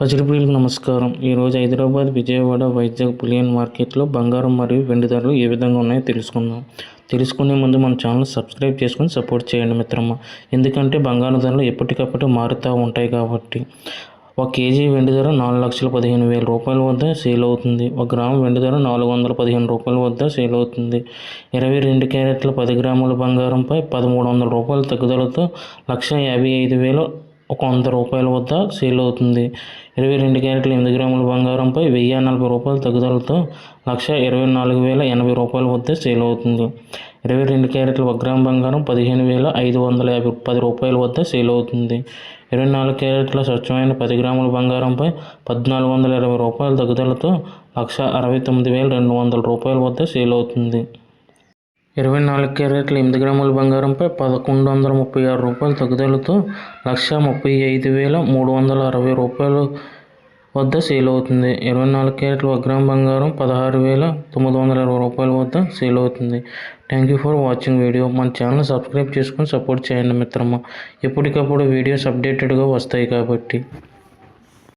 పసిడిపులకు నమస్కారం. ఈరోజు హైదరాబాద్ విజయవాడ వైజాగ్ బులియన్ మార్కెట్లో బంగారం మరియు వెండి ధరలు ఏ విధంగా ఉన్నాయో తెలుసుకుందాం. తెలుసుకునే ముందు మన ఛానల్ సబ్స్క్రైబ్ చేసుకొని సపోర్ట్ చేయండి మిత్రమా. ఎందుకంటే బంగారం ధరలు ఎప్పటికప్పుడు మారుతూ ఉంటాయి కాబట్టి. ఒక కేజీ వెండి ధర నాలుగు లక్షల పదిహేను వేల రూపాయల వద్ద సేల్ అవుతుంది. ఒక గ్రాము వెండి ధర నాలుగు వందల పదిహేను రూపాయల వద్ద సేల్ అవుతుంది. ఇరవై రెండు క్యారెట్ల పది గ్రాముల బంగారంపై పదమూడు వందల రూపాయల తగ్గుదలతో లక్ష యాభై ఐదు వేలు ఒక వంద రూపాయల వద్ద సేల్ అవుతుంది. ఇరవై రెండు క్యారెట్ల ఎనిమిది గ్రాముల బంగారంపై వెయ్యి నలభై రూపాయల తగ్గుదలతో లక్ష ఇరవై నాలుగు వేల ఎనభై రూపాయల వద్ద సేల్ అవుతుంది. ఇరవై రెండు క్యారెట్ల ఒక గ్రామ్ బంగారం పదిహేను వేల ఐదు వందల యాభై పది రూపాయల వద్ద సేల్ అవుతుంది. ఇరవై నాలుగు క్యారెట్ల స్వచ్ఛమైన పది గ్రాముల బంగారంపై పద్నాలుగు వందల ఇరవై రూపాయల తగ్గుదలతో లక్ష అరవై తొమ్మిది వేల రెండు వందల రూపాయల వద్ద సేల్ అవుతుంది. ఇరవై నాలుగు క్యారెట్ల ఎనిమిది గ్రాముల బంగారంపై పదకొండు వందల ముప్పై ఆరు రూపాయల తగ్గుదలతో లక్ష ముప్పై ఐదు వేల మూడు వందల అరవై రూపాయలు వద్ద సేల్ అవుతుంది. ఇరవై నాలుగు క్యారెట్ల ఒక గ్రామ్ బంగారం పదహారు వేల తొమ్మిది వందల ఇరవై రూపాయల వద్ద సేల్ అవుతుంది. Thank you for watching video మన ఛానల్ సబ్స్క్రైబ్ చేసుకొని సపోర్ట్ చేయండి మిత్రమా. ఎప్పటికప్పుడు వీడియోస్ అప్డేటెడ్గా వస్తాయి కాబట్టి.